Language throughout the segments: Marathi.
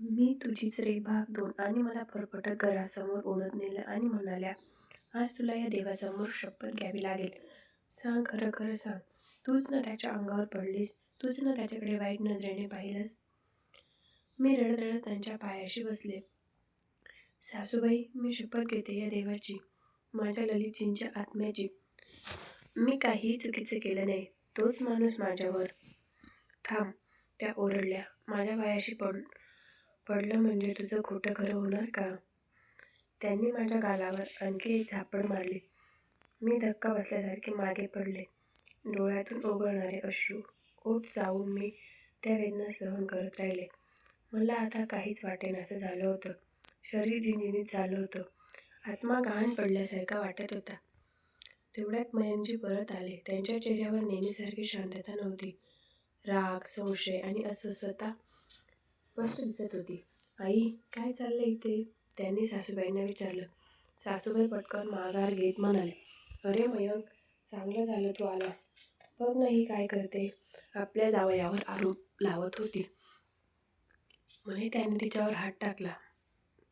मी तुझीच रे भाग दोन आणि मला फरफटत घरासमोर ओढत नेलं आणि म्हणाल्या आज तुला या देवासमोर शपथ घ्यावी लागेल. सांग खरं खरं सांग. तूच ना त्याच्या अंगावर पडलीस. तूच ना त्याच्याकडे वाईट नजरेने पाहिलंस. मी रडत रडत त्यांच्या पायाशी बसले. सासूबाई मी शपथ घेते या देवाची माझ्या ललितजींच्या आत्म्याची. मी काहीही चुकीचं केलं नाही. तोच माणूस माझ्यावर. थांब. त्या ओरडल्या. माझ्या पायाशी पड पडलं म्हणजे तुझं खोटं खरं होणार का? त्यांनी माझ्या गालावर आणखी एक झापड मारली. मी धक्का बसल्यासारखे मागे पडले. डोळ्यातून ओघळणारे अश्रू ओठ जाऊन मी त्या वेदना सहन करत राहिले. मला आता काहीच वाटेनासं झालं होतं. शरीर झिणझिणीत झालं होतं. आत्मा गहाण पडल्यासारखा वाटत होता. तेवढ्यात मयंजी परत आले. त्यांच्या चेहऱ्यावर नेहमीसारखी शांतता नव्हती. राग संशय आणि अस्वस्थता स्पष्ट दिसत होती. आई काय चाललंय इथे? त्यांनी सासूबाईंना विचारलं. सासूबाई पटकन माघार घेत म्हणाले अरे मयंक चांगलं झालं तू आलास. बघ नाही काय करते. आपल्या जावयावर आरोप लावत होती. म्हणे त्यांनी तिच्यावर हात टाकला.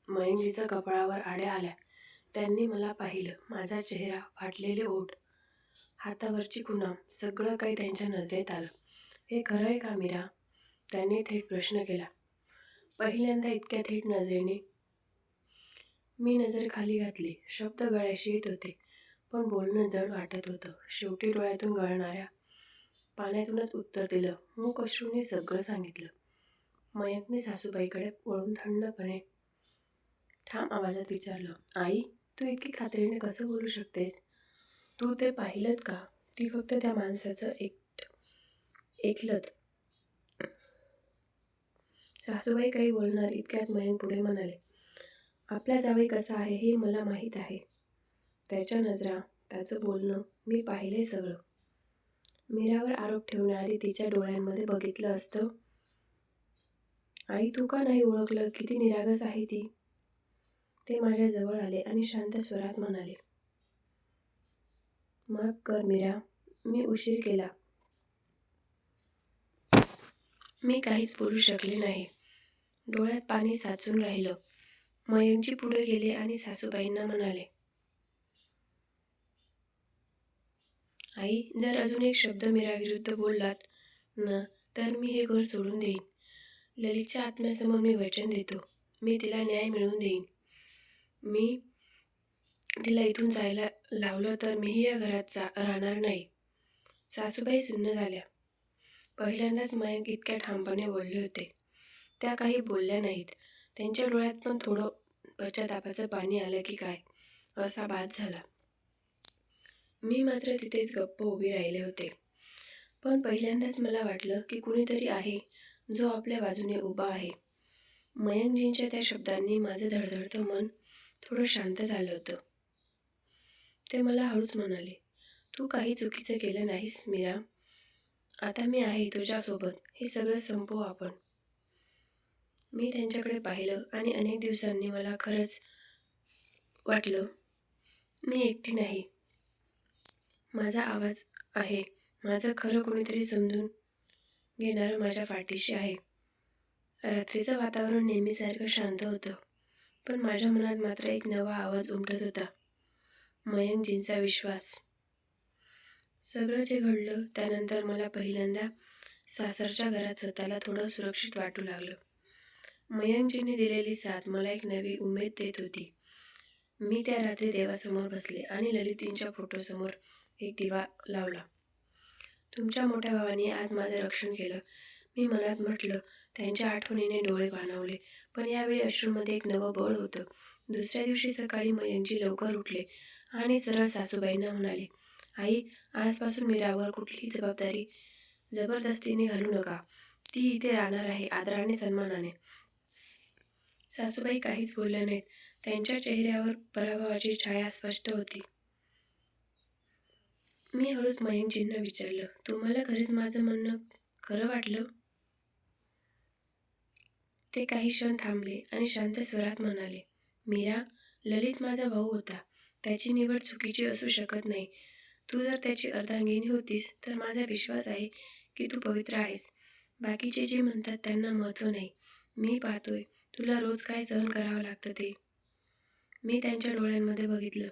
मयंकजीच्या कपाळावर आड्या आल्या. त्यांनी मला पाहिलं. माझा चेहरा फाटलेले ओठ हातावरची खुणा सगळं काही त्यांच्या नजरेत आलं. हे खरं आहे का मीरा? त्यांनी थेट प्रश्न केला. पहिल्यांदा इतक्या थेट नजरेने मी नजर खाली घातली. शब्द गळ्याशी येत होते पण बोलणं जड वाटत होतं. शेवटी डोळ्यातून गळणाऱ्या पाण्यातूनच उत्तर दिलं. मूक अश्रूने सगळं सांगितलं. मयंकने सासूबाईकडे वळून थंडपणे ठाम आवाजात विचारलं आई तू इतकी खात्रीने कसं बोलू शकतेस? तू ते पाहिलंत का? ती फक्त त्या माणसाचं एक एकलत सासूबाई काही बोलणार इतक्यात मयंक पुढे म्हणाले आपला जावई कसा आहे हे मला माहीत आहे. त्याच्या नजरा त्याचं बोलणं मी पाहिले सगळं. मीरावर आरोप ठेवण्याआधी तिच्या डोळ्यांमध्ये बघितलं असतं आई तू का नाही ओळखलं? किती निरागस आहे ती. ते माझ्या जवळ आले आणि शांत स्वरात म्हणाले माफ कर मीरा मी उशीर केला. मी काहीच बोलू शकले नाही. डोळ्यात पाणी साचून राहिलं. मयंकजी पुढे गेले आणि सासूबाईंना म्हणाले आई जर अजून एक शब्द मीराविरुद्ध बोललात ना तर मी हे घर सोडून देईन. ललितच्या आत्म्यासमोर मी वचन देतो. मी तिला न्याय मिळवून देईन. मी तिला इथून जायला लावलं तर मीही या घरात जा राहणार नाही. सासूबाई सुन्न झाल्या. पहिल्यांदाच मयंक इतक्या ठामपणे बोलले होते. त्या काही बोलल्या नाहीत. त्यांच्या डोळ्यात पण थोडं पश्चातापाचं पाणी आलं की काय? असा बाद झाला. मी मात्र तिथेच गप्प उभी राहिले होते. पण पहिल्यांदाच मला वाटलं की कुणीतरी आहे जो आपल्या बाजूने उभा आहे. मयंकजींच्या त्या शब्दांनी माझं धडधडतं मन थोडं शांत झालं होतं. ते मला हळूच म्हणाले तू काही चुकीचं केलं नाहीस मीरा. आता मी आहे तुझ्यासोबत. हे सगळं संपवू आपण. मी त्यांच्याकडे पाहिलं आणि अनेक दिवसांनी मला खरंच वाटलं मी एकटी नाही. माझा आवाज आहे माझं खरं कोणीतरी समजून घेणारं माझ्या पाठीशी आहे. रात्रीचं वातावरण नेहमीसारखं शांत होतं पण माझ्या मनात मात्र एक नवा आवाज उमटत होता. मयंकजींचा विश्वास. सगळं जे घडलं त्यानंतर मला पहिल्यांदा सासरच्या घरात स्वतःला थोडं सुरक्षित वाटू लागलं. मयंकजीने दिलेली साथ मला एक नवी उमेद देत होती. मी त्या रात्री देवासमोर बसले आणि ललितींच्या फोटोसमोर एक दिवा लावला. तुमच्या मोठ्या भावाने आज माझं रक्षण केलं. मी मनात म्हटलं त्यांच्या आठवणीने डोळे बांधवले पण यावेळी अश्रूमध्ये एक नवं बळ होतं. दुसऱ्या दिवशी सकाळी मयंकजी लवकर उठले आणि सरळ सासूबाईंना म्हणाले आई आजपासून मीरावर कुठलीही जबाबदारी जबरदस्तीने घालू नका. ती इथे राहणार आहे आदराने सन्मानाने. सासूबाई काहीच बोलल्या नाहीत. त्यांच्या चेहऱ्यावर पराभवाची छाया स्पष्ट होती. मी हळूच मयंकजींना विचारलं तुम्हाला खरंच माझं म्हणणं खरं वाटलं? ते काही क्षण थांबले आणि शांत स्वरात म्हणाले मीरा ललित माझा भाऊ होता. त्याची निवड चुकीची असू शकत नाही. तू जर त्याची अर्धांगिनी होतीस तर माझा विश्वास आहे की तू पवित्र आहेस. बाकीचे जे म्हणतात त्यांना महत्त्व नाही. मी पाहतोय. तुला रोज काय सहन करावं लागतं ते? मी त्यांच्या डोळ्यांमध्ये बघितलं.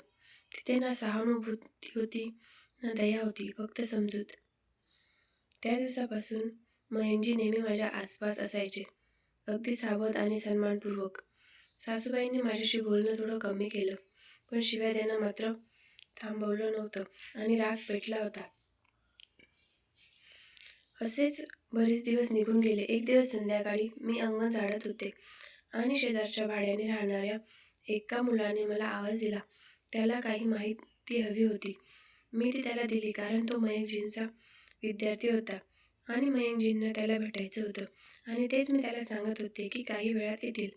तिथे ना सहानुभूती होती ना दया होती फक्त समजूत. त्या दिवसापासून मयंकजी नेहमी माझ्या आसपास असायचे. अगदी सावध आणि सन्मानपूर्वक. सासूबाईंनी माझ्याशी बोलणं थोडं कमी केलं पण शिवाय त्यांना मात्र थांबवलं नव्हतं आणि राग पेटला होता. असेच बरेच दिवस निघून गेले. एक दिवस संध्याकाळी मी अंगण झाडत होते. आणि शेजारच्या भाड्याने राहणाऱ्या एका मुलाने मला आवाज दिला. त्याला काही माहिती हवी होती. मी ती त्याला दिली कारण तो मयंकजींचा विद्यार्थी होता आणि मयंकजींना त्याला भेटायचं होतं आणि तेच मी त्याला सांगत होते की काही वेळात येतील.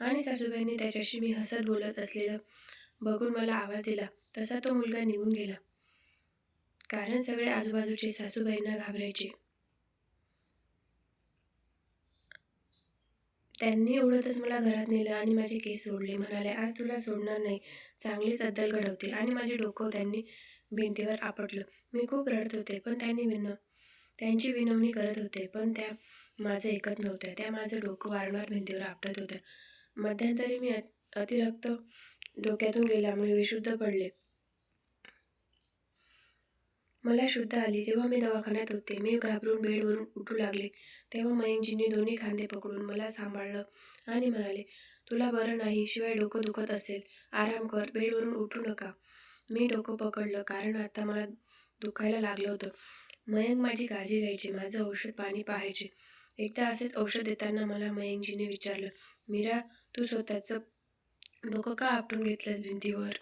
आणि सासूबाईंनी त्याच्याशी मी हसत बोलत असलेलं बघून मला आवाज दिला. तसा तो मुलगा निघून गेला. कारण सगळे आजूबाजूचे सासूबाईंना घाबरायचे. त्यांनी ओढतच मला घरात नेलं आणि माझे केस सोडले. म्हणाले आज तुला सोडणार नाही. चांगलीच अद्दल घडवते. आणि माझे डोकं त्यांनी भिंतीवर आपटलं. मी खूप रडत होते पण त्यांनी विन त्यांची विनवणी करत होते पण त्या माझं ऐकत नव्हत्या. त्या माझं डोकं वारंवार भिंतीवर आपटत होत्या. मध्यंतरी मी अतिरिक्त अतिरक्त डोक्यातून गेल्यामुळे विशुद्ध पडले. मला शुद्ध आली. तेव्हा मी दवाखान्यात होते. मी घाबरून बेडवरून उठू लागले. तेव्हा मयंकजींनी दोन्ही खांदे पकडून मला सांभाळलं आणि म्हणाले तुला बरं नाही शिवाय डोकं दुखत असेल. आराम कर. बेडवरून उठू नका. मी डोकं पकडलं कारण आता मला दुखायला लागलं होतं. मयंक माझी काळजी घ्यायची. माझं औषध पाणी पाहायचे. एकदा असेच औषध देताना मला मयंकजीने विचारलं मीरा तू स्वतःचं डोकं का आपटून घेतलंस भिंतीवर?